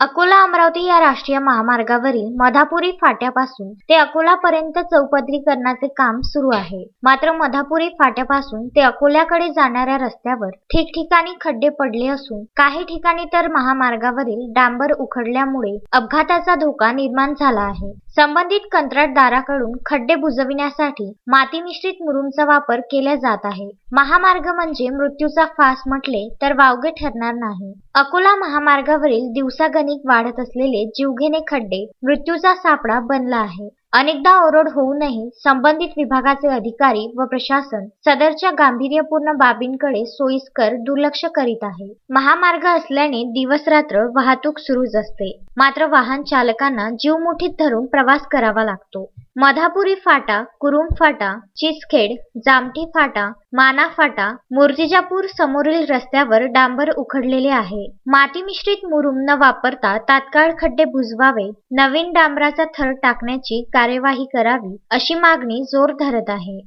अकोला अमरावती या राष्ट्रीय महामार्गावरील मधापुरी फाट्यापासून ते अकोलापर्यंत चौपदरीकरणाचे काम सुरू आहे. मात्र मधापुरी फाट्यापासून ते अकोल्याकडे जाणाऱ्या रस्त्यावर ठिकठिकाणी खड्डे पडले असून काही ठिकाणी तर महामार्गावरील डांबर उखडल्यामुळे अपघाताचा धोका निर्माण झाला आहे. संबंधित कंत्राटदाराकडून खड्डे बुजविण्यासाठी माती मिश्रित मुरुमचा वापर केला जात आहे. महामार्ग म्हणजे मृत्यूचा फास म्हटले तर वावगे ठरणार नाही. अकोला महामार्गावरील दिवसागणिक वाढत असलेले जीवघेणे खड्डे मृत्यूचा सापळा बनला आहे. अनेकदा ओरड होऊनही संबंधित विभागाचे अधिकारी व प्रशासन सदरच्या गांभीर्यपूर्ण बाबींकडे सोयीस्कर दुर्लक्ष करीत आहे. महामार्ग असल्याने दिवसरात्र वाहतूक सुरूच असते. मात्र वाहन चालकांना जीव मुठीत धरून प्रवास करावा लागतो. मधापुरी फाटा कुरुम फाटा चिचखेड जामठी फाटा माना फाटा मूर्तिजापूर समोरील रस्त्यावर डांबर उखडलेले आहे. माती मिश्रित मुरुम न वापरता तात्काळ खड्डे बुजवावे नवीन डांबराचा थर टाकण्याची कार्यवाही करावी अशी मागणी जोर धरत आहे.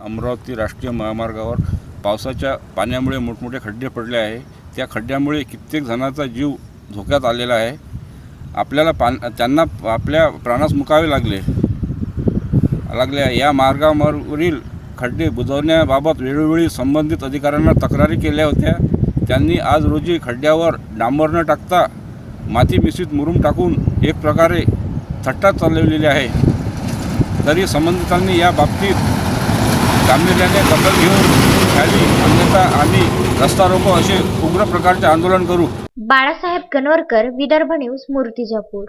अमरावती राष्ट्रीय महामार्गावर पावसाच्या पाण्यामुळे मोठमोठे खड्डे पडले आहे. त्या खड्ड्यामुळे कित्येक जणांचा जीव धोक्यात आलेला आहे. आपल्याला पान त्यांना आपल्या प्राणास मुकावे लागले. लागल्या. या मार्गावरील खड्डे बुजवण्याबाबत वेळोवेळी संबंधित अधिकाऱ्यांना तक्रारी केल्या होत्या. त्यांनी आज रोजी खड्ड्यावर डांबर न टाकता माती मिश्रित मुरुम टाकून एक प्रकारे थट्टा चालवलेली आहे. तरी संबंधितांनी या बाबतीत गांभीर्याने दखल घेऊन खाली अन्यथा आम्ही रस्ता रोको असे उग्र प्रकारचे आंदोलन करू. बाळासाहेब गणोरकर विदर्भ न्यूज मूर्तिजापूर.